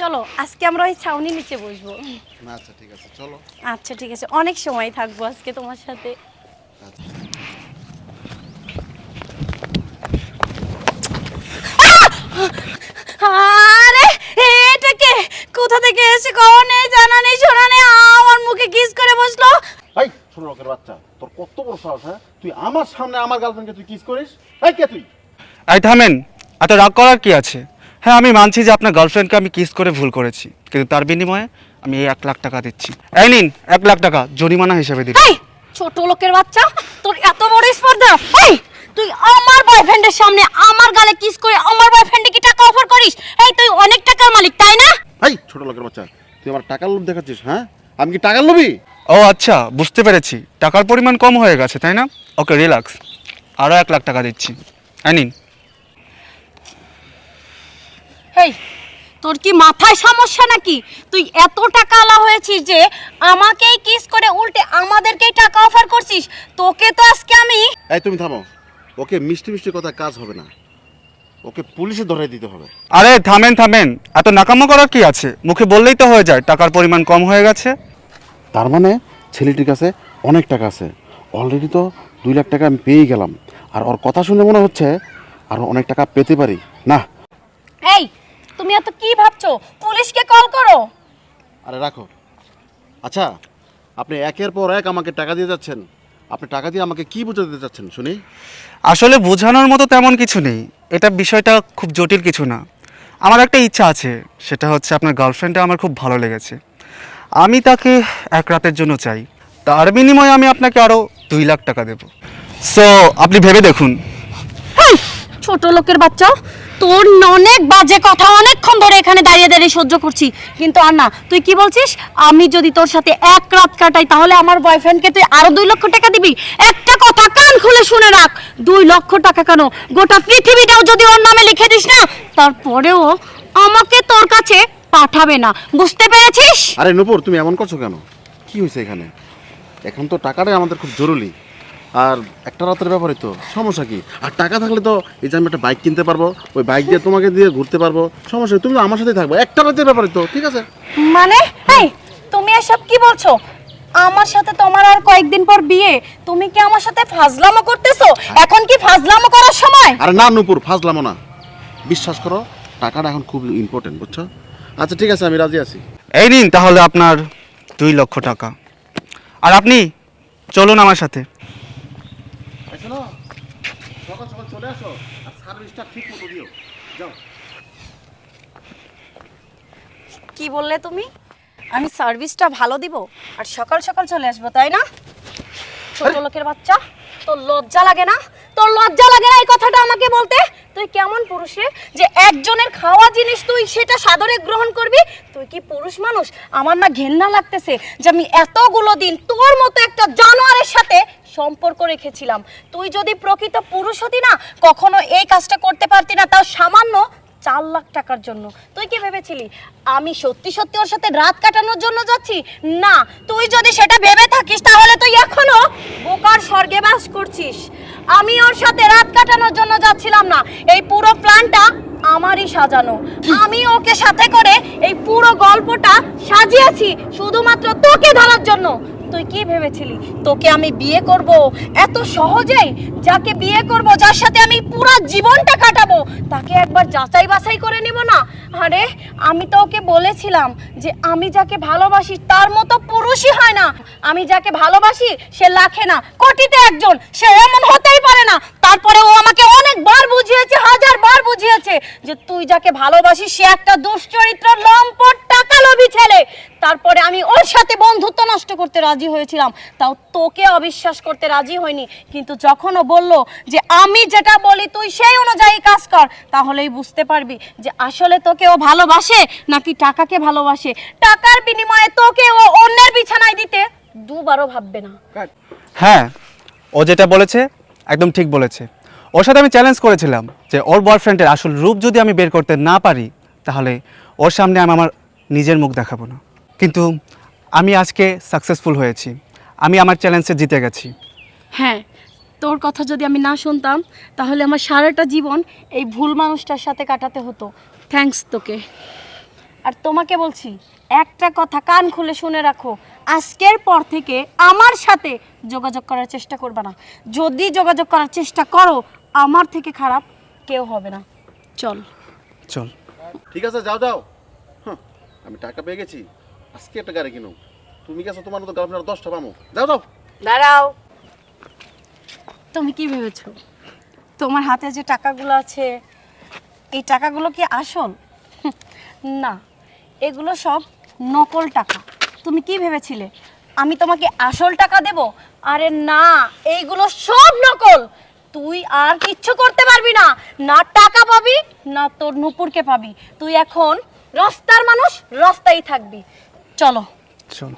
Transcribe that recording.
চলো আজকে আমরা ওই ছাউনি নিচে বসবো। আচ্ছা ঠিক আছে চলো। আচ্ছা ঠিক আছে অনেক সময় থাকব আজকে তোমার সাথে। আরে এটা কে? কোথা থেকে এসে কখন নেই জানা নেই শোনা নেই আমার মুখে কিস করে বসল। এই ছোট লোকের বাচ্চা তোর কত বড় সাহস হ্যাঁ? তুই আমার সামনে আমার গার্লফ্রেন্ডকে তুই কিস করিস? এই কে তুই? এই থামেন এত রাগ করার কি আছে? হ্যাঁ আমি মানছি যে আপনার গার্লফ্রেন্ডকে আমি কিস করে ভুল করেছি কিন্তু তার বিনিময়ে আমি এই এক লাখ টাকা দিচ্ছি। এই নিন এক লাখ টাকা জরিমানা হিসেবে দিন। এই ছোট লোকের বাচ্চা তোর এত বড় স্পর্ধা। এই তুই আমার বয়ফ্রেন্ডের সামনে আমার গালে কিস করে আমার বয়ফ্রেন্ডে কি টাকা অফার করিস? এই তুই অনেক টাকার মালিক তাই না? এই ছোট লোকের বাচ্চা তুই আমার টাকার লোভ দেখাচ্ছিস হ্যাঁ? আমি কি টাকার লোভী? ও আচ্ছা বুঝতে পেরেছি। টাকার পরিমাণ কম হয়ে গেছে তাই না? ওকে রিল্যাক্স আরও এক লাখ টাকা দিচ্ছি। এই নিন। এই তোর কি মাথায় সমস্যা নাকি? তুই এত টাকা আলা হয়েছিস যে আমাকেই কিস করে উল্টে আমাদেরকেই টাকা অফার করছিস? তোকে তো আজকে আমি এই তুমি থামো। ওকে মিষ্টি মিষ্টি কথা কাজ হবে না। ওকে পুলিশে ধরে দিতে হবে। আরে থামেন থামেন। এত নাকামো করার কি আছে? মুখে বললেই তো হয়ে যায় টাকার পরিমাণ কম হয়ে গেছে। তার মানে ছেলেটির কাছে অনেক টাকা আছে। অলরেডি তো দুই লাখ টাকা আমি পেয়ে গেলাম। আর ওর কথা শুনে মনে হচ্ছে আরও অনেক টাকা পেতে পারি। না। এই তুমি এত কি ভাবছ? পুলিশকে কল করো। আরে রাখো। আচ্ছা আপনি একের পর এক আমাকে টাকা দিয়ে যাচ্ছেন। আপনি টাকা দিয়ে আমাকে কি বোঝাতে চাচ্ছেন শুনি? আসলে বোঝানোর মতো তেমন কিছু নেই। এটা বিষয়টা খুব জটিল কিছু না। আমার একটা ইচ্ছা আছে সেটা হচ্ছে আপনার গার্লফ্রেন্ডটা আমার খুব ভালো লেগেছে। আমি তাকে এক রাতের জন্য চাই। তার বিনিময়ে আমি আপনাকে আরও দুই লাখ টাকা দেব। সো আপনি ভেবে দেখুন। ছোট লোকের বাচ্চা। তোর অনেক বাজে কথা, অনেকক্ষণ ধরে এখানে দাঁড়িয়ে দাঁড়িয়ে সহ্য করছি। কিন্তু আর না তুই কি বলছিস? আমি যদি তোর সাথে এক রাত কাটাই, তাহলে আমার বয়ফ্রেন্ডকে তুই আরও দুই লক্ষ টাকা দিবি? একটা কথা কান খুলে শুনে রাখ। দুই লক্ষ টাকা কেন? গোটা পৃথিবীটাও যদি ওর নামে লিখে দিস না, তারপরেও আমাকে তোর কাছে পাঠাবে না। বুঝতে পেরেছিস? আরে নূপুর, তুমি এমন করছ কেন? কি হয়েছে এখানে? এখন তো টাকাটাই আমাদের খুব জরুরি। আর একটা রাতের ব্যাপারে তো সমস্যা কি? আর টাকা থাকলে তো এই যে আমি একটা বাইক কিনতে পারব ওই বাইক দিয়ে তোমাকে দিয়ে ঘুরতে পারব সমস্যা তুমি তো আমার সাথেই থাকব একটা রাতের ব্যাপারে তো ঠিক আছে? মানে? এই তুমি এসব কি বলছো? আমার সাথে তোমার আর কয়েকদিন পর বিয়ে তুমি কি আমার সাথে ফাজলামো করতেছো? এখন কি ফাজলামো করার সময়? আরে না নূপুর ফাজলামো না। বিশ্বাস করো টাকাটা এখন খুব ইম্পর্টেন্ট বুঝছ? আচ্ছা ঠিক আছে আমি রাজি আছি। এই নিন তাহলে আপনার দুই লক্ষ টাকা। আর আপনি চলুন আমার সাথে সকাল সকাল চলে আসো আর সার্ভিসটা ঠিক মতো দিও। যাও। কি বললে তুমি? আমি সার্ভিসটা ভালো দিব আর সকাল সকাল চলে আসব তাই না? ছোট লোকের বাচ্চা তো লজ্জা লাগে না? তোর লজ্জা লাগে না এই কথাটা আমাকে বলতে? তুই কেমন পুরুষ? যে একজনের খাওয়া জিনিস তুই সেটা সাদরে গ্রহণ করবি? তুই কি পুরুষ মানুষ? আমার না ঘেন্না লাগতেছে যে আমি এতগুলো দিন তোর মতো একটা জানোয়ারের সাথে সম্পর্ক রেখেছিলাম। তুই যদি প্রকৃত পুরুষ হতি না, কখনো এই কাজটা করতে পারতি না, তাও সামান্য চার লাখ টাকার জন্য। তুই কি ভেবেছিলি? আমি সত্যি সত্যি ওর সাথে রাত কাটানোর জন্য যাচ্ছি? না, তুই যদি সেটা ভেবে থাকিস, তাহলে তুই এখনও বোকার স্বর্গে বাস করছিস। আমি ওর সাথে রাত কাটানোর জন্য যাচ্ছিলাম না। এই পুরো প্ল্যানটা আমারই সাজানো। আমি ওকে সাথে করে এই পুরো গল্পটা সাজিয়েছি শুধুমাত্র তোকে ধরার জন্য। তুই কি ভেবেছিলি? তোকে আমি বিয়ে করব? এত সহজেই যাকে বিয়ে করব, যার সাথে আমি পুরো জীবনটা কাটাবো, তাকে একবার যাচাই বাছাই করে নিব না? আরে, আমি তো ওকে বলেছিলাম যে আমি যাকে ভালোবাসি, তার মতো পুরুষই হয় না। আমি যাকে ভালোবাসি, সে লাখে না, কোটিতে একজন, সে এমন হতেই পারে না। তারপরে ও আমাকে অনেকবার বুঝিয়েছে হাজার বার বুঝিয়েছে যে তুই যাকে ভালোবাসিস, সে একটা দুশ্চরিত্র, লম্পট টাকা লোভী ছেলে। তারপরে আমি ওর সাথে বন্ধুত্ব নষ্ট করতে রাজি হয়েছিলাম। তাও তোকে অবিশ্বাস করতে রাজি হয়নি। কিন্তু যখন ও বলল যে আমি যেটা বলি, তুই সেই অনুযায়ী কাজ কর, তাহলেই বুঝতে পারবি যে আসলে তোকে ও ভালোবাসে নাকি টাকাকে ভালোবাসে। টাকার বিনিময়ে তোকে ও অন্যের বিছানায় দিতে দুবারও ভাববে না। হ্যাঁ ও যেটা বলেছে একদম ঠিক বলেছে। ওর সাথে আমি চ্যালেঞ্জ করেছিলাম যে ওর বয়ফ্রেন্ডের আসল রূপ যদি আমি বের করতে না পারি, তাহলে ওর সামনে আমি আমার নিজের মুখ দেখাবো না। কিন্তু আমি আজকে সাকসেসফুল হয়েছি। আমি আমার চ্যালেঞ্জে জিতে গেছি। হ্যাঁ তোর কথা যদি আমি না শুনতাম, তাহলে আমার সারাটা জীবন এই ভুল মানুষটার সাথে কাটাতে হতো। থ্যাঙ্কস তোকে। আর তোমাকে বলছি একটা কথা কান খুলে শুনে রাখো আজকের পর থেকে আমার সাথে যোগাযোগ করার চেষ্টা করবে না। যদি যোগাযোগ করার চেষ্টা করো আমার থেকে খারাপ কেউ হবে না। চল। চল। ঠিক আছে যাও যাও। হ্যাঁ, আমি টাকা পেয়ে গেছি। আজকে একটা গাড়ি কিনো তুমি গেছো তোমার মতো গার্লফ্রেন্ড দশটা পামো যাও যাও। দাঁড়াও। তুমি কি ভেবেছো? তোমার হাতে যে টাকাগুলো আছে এই টাকাগুলো কি আসল? না। এগুলো সব নকল টাকা। তুমি কি ভেবেছিলে? আমি তোমাকে আসল টাকা দেব? আরে না, এইগুলো সব নকল। তুই আর কিচ্ছু করতে পারবি না। না টাকা পাবি, না তোর নুপুরকে পাবি। তুই এখন রাস্তার মানুষ, রাস্তায় থাকবি। চলো। চল।